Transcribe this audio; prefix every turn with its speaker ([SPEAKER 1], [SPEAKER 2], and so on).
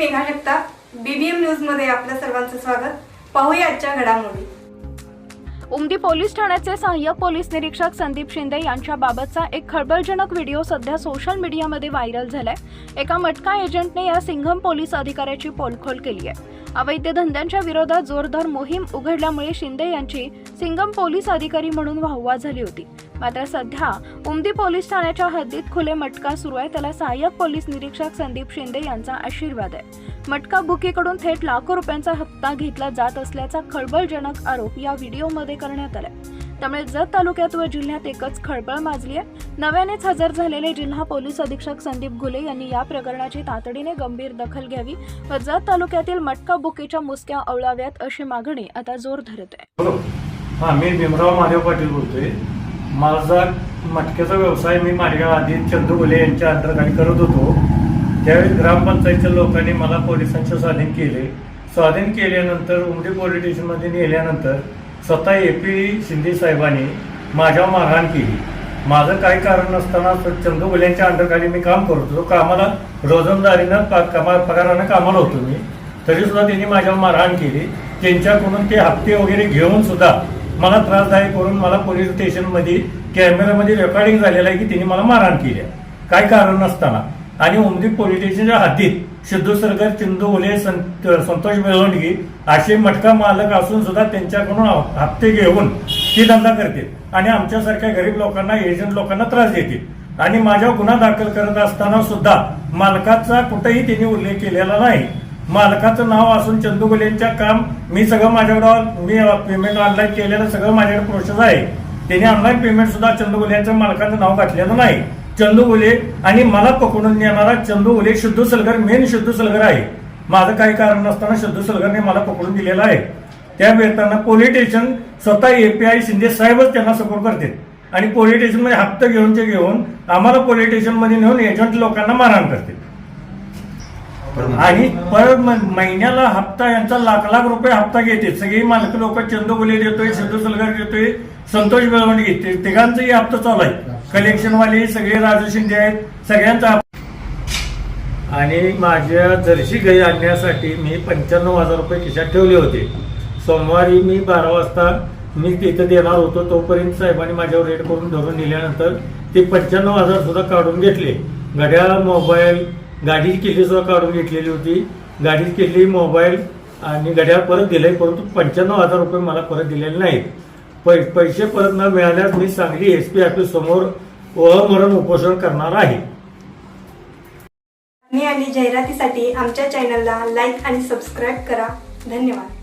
[SPEAKER 1] Megha Jagtap BBM न्यूजमध्ये आपल्या सर्वांचं स्वागत. पाहूया आजच्या घडामोडी.
[SPEAKER 2] उमदी पोलीस ठाण्याचे सहाय्यक पोलीस निरीक्षक संदीप शिंदे यांच्या बाबतचा एक खळबळजनक व्हिडिओ सध्या सोशल मीडियामध्ये व्हायरल झालाय. एका मटका एजंटने या सिंघम पोलीस अधिकाऱ्याची पोलखोल केली आहे. अवैध धंद्यांच्या विरोधात जोरदार मोहीम उघडल्यामुळे शिंदे यांची सिंघम पोलीस अधिकारी म्हणून वाहवा झाली होती. मात्र सध्या उमदी पोलीस ठाण्याच्या हद्दीत खुले मटका सुरू आहे. त्याला सहाय्यक पोलीस निरीक्षक संदीप शिंदे यांचा आशीर्वाद आहे. मटका बुकीकडून थेट लाखो रुपयांचा हप्ता घेतला जात असल्याचा खळबळजनक आरोप या व्हिडिओमध्ये करण्यात आलाय. त्यामुळे जत तालुक्यात व जिल्ह्यात एकच खळबळ माजली आहे. नव्यानेच हजर झालेले जिल्हा पोलीस अधीक्षक संदीप घुले यांनी या प्रकरणाची तातडीने गंभीर दखल घ्यावी व जत तालुक्यातील मटका बुकीच्या मुसक्या अवळाव्यात अशी मागणी आता जोर धरत आहे.
[SPEAKER 3] हा मी भीमराव महादेव पाटील बोलतोय. माझा मटक्याचा व्यवसाय मी माझ्या आधी चंदू गुले यांच्या अंतर्गत करत होतो. त्यावेळी ग्रामपंचायतच्या लोकांनी मला पोलिसांचे स्वाधीन केले. स्वाधीन केल्यानंतर उमदी पोलीस स्टेशनमध्ये नेल्यानंतर स्वतः ए पी शिंदे साहेबांनी माझ्यावर मारहाण केली. माझं काही कारण नसताना चंदू यांच्या अंडरखाली मी काम करत होतो. कामाला रोजंदारीनं प- कमा पगारानं कामाला होतो मी. तरीसुद्धा त्यांनी माझ्यावर मारहाण केली. त्यांच्याकडून ते हप्ते वगैरे घेऊन सुद्धा मला त्रासदायक करून मला पोलीस स्टेशनमध्ये कॅमेऱ्यामध्ये रेकॉर्डिंग झालेलं आहे की त्यांनी मला मारहाण केली आहे. काय कारण नसताना. आणि उमदी पोलीस स्टेशनच्या हद्दीत सिद्धू सरकार चिंदू ओले संत- संतोष बेळवंडगी असे मटका मालक असून सुद्धा त्यांच्याकडून हप्ते घेऊन ती धंदा करते आणि आमच्यासारख्या गरीब लोकांना एजंट लोकांना त्रास देतील. आणि माझ्या गुन्हा दाखल करत असताना सुद्धा मालकाचा कुठेही त्यांनी उल्लेख केलेला नाही. मालकाचं नाव असून चंदुगुलेंच्या काम मी सगळं माझ्याकडं मी पेमेंट ऑनलाईन केलेलं सगळं माझ्याकडे प्रोसेस आहे. त्यांनी ऑनलाईन पेमेंट सुद्धा चंदुगुलेंच्या मालकाचं नाव घातलेलं नाही. चंदुगुले आणि मला पकडून नेणारा चंदुगुले शुद्ध सलगर मेन शुद्ध सलगर आहे. माझं काही कारण नसताना शुद्ध सलगरने मला पकडून दिलेलं आहे. त्या वेळताना पोलीस स्टेशन स्वतः एपीआय शिंदे साहेबच त्यांना सपोर्ट करते. आणि पोलीस स्टेशनमध्ये घेऊन घेऊनचे घेऊन आम्हाला पोलीस स्टेशनमध्ये नेऊन एजंट लोकांना मारहाण करते. आणि पर महिन्याला हप्ता यांचा लाख लाख रुपये हप्ता घेते. सगळी मालक लोक चंदोगुले देतोय सिद्धू सलगर देतोय संतोष बेळवंडी घेते. तिघांचंही हप्ता चालू आहे. कलेक्शनवाले सगळे राजू शिंदे आहेत. सगळ्यांचा आणि माझ्या जर्सी गाई आणण्यासाठी मी पंच्याण्णव हजार रुपये खिशात ठेवले होते. सोमवारी मी बारा वाजता मी तिथं देणार होतो तोपर्यंत साहेबांनी माझ्यावर रेट करून धरून दिल्यानंतर ते पंच्याण्णव हजार सुद्धा काढून घेतले. घड्याळ मोबाईल गाडीची किल्ली सुद्धा काढून घेतलेली होती. गाडी किल्ली मोबाईल आणि घड्याळ परत दिले परंतु पंच्याण्णव हजार रुपये मला परत दिलेले नाहीत. पै पैसे परत न मिळाल्यास मी सांगली एस पी ऑफिस समोर अमरण उपोषण करणार आहे.
[SPEAKER 1] आणि आणि जाहिरातीसाठी आमच्या चॅनलला लाईक आणि सबस्क्राईब करा. धन्यवाद.